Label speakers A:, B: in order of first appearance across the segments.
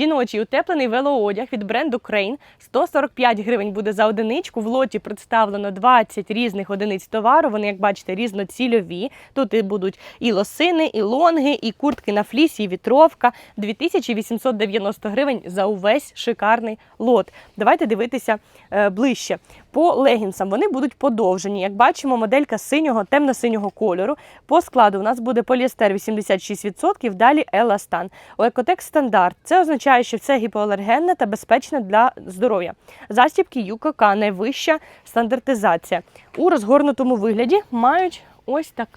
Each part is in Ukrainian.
A: Жіночий утеплений велоодяг від бренду Crane 145 гривень буде за одиничку. В лоті представлено 20 різних одиниць товару. Вони, як бачите, різноцільові. Тут і будуть і лосини, і лонги, і куртки на флісі, і вітровка. 2890 гривень за увесь шикарний лот. Давайте дивитися е, ближче. По легінсам вони будуть подовжені. Як бачимо, моделька синього, темно-синього кольору. По складу у нас буде поліестер 86%, далі еластан. У Екотек стандарт. Це означає, що це гіпоалергенне та безпечне для здоров'я. Застібки ЮКК найвища стандартизація. У розгорнутому вигляді мають ось так.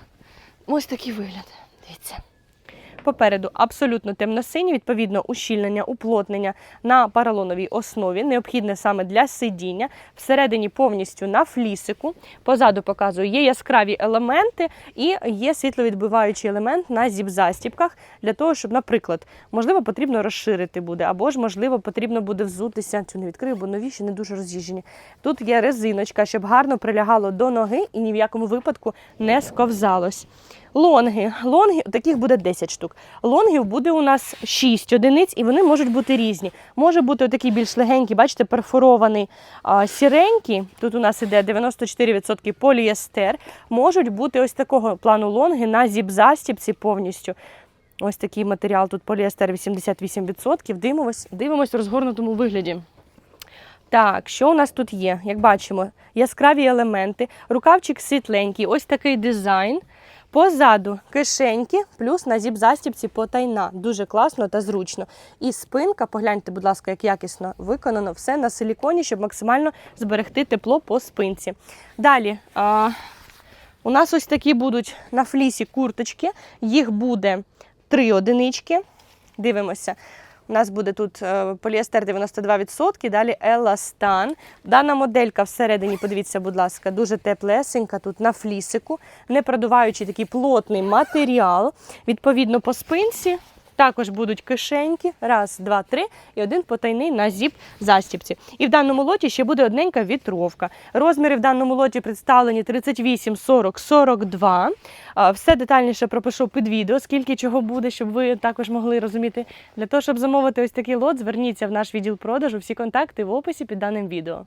A: Ось такий вигляд. Дивіться. Попереду абсолютно темно-сині, відповідно, ущільнення, уплотнення на поролоновій основі, необхідне саме для сидіння. Всередині повністю на флісику. Позаду показую, є яскраві елементи і є світловідбиваючий елемент на зіп-застібках для того, щоб, наприклад, можливо, потрібно розширити буде, або ж, можливо, потрібно буде взутися. Цю не відкрию, бо нові ще не дуже роз'їжджені. Тут є резиночка, щоб гарно прилягало до ноги і ні в якому випадку не сковзалось. Лонги. Лонги, таких буде 10 штук. Лонгів буде у нас 6 одиниць, і вони можуть бути різні. Може бути такий більш легенький, бачите, перфорований а, сіренький. Тут у нас іде 94% поліестер. Можуть бути ось такого плану лонги на зіп-застібці повністю. Ось такий матеріал, тут поліестер 88%. Дивимось, дивимось в розгорнутому вигляді. Так, що у нас тут є? Як бачимо, яскраві елементи, рукавчик світленький, ось такий дизайн. Позаду кишеньки, плюс на зіп-застібці потайна. Дуже класно та зручно. І спинка, погляньте, будь ласка, як якісно виконано, все на силіконі, щоб максимально зберегти тепло по спинці. Далі. А, у нас ось такі будуть на флісі курточки. Їх буде три одинички. Дивимося. Нас буде тут е, поліестер 92%, далі еластан. Дана моделька всередині, подивіться, будь ласка, дуже теплесенька, тут на флісику, не продуваючи такий плотний матеріал. Відповідно, по спинці також будуть кишеньки. Раз, два, три, і один потайний на зіп застібці. І в даному лоті ще буде одненька вітровка. Розміри в даному лоті представлені 38, 40, 42. Все детальніше пропишу під відео, скільки чого буде, щоб ви також могли розуміти. Для того, щоб замовити ось такий лот, зверніться в наш відділ продажу. Всі контакти в описі під даним відео.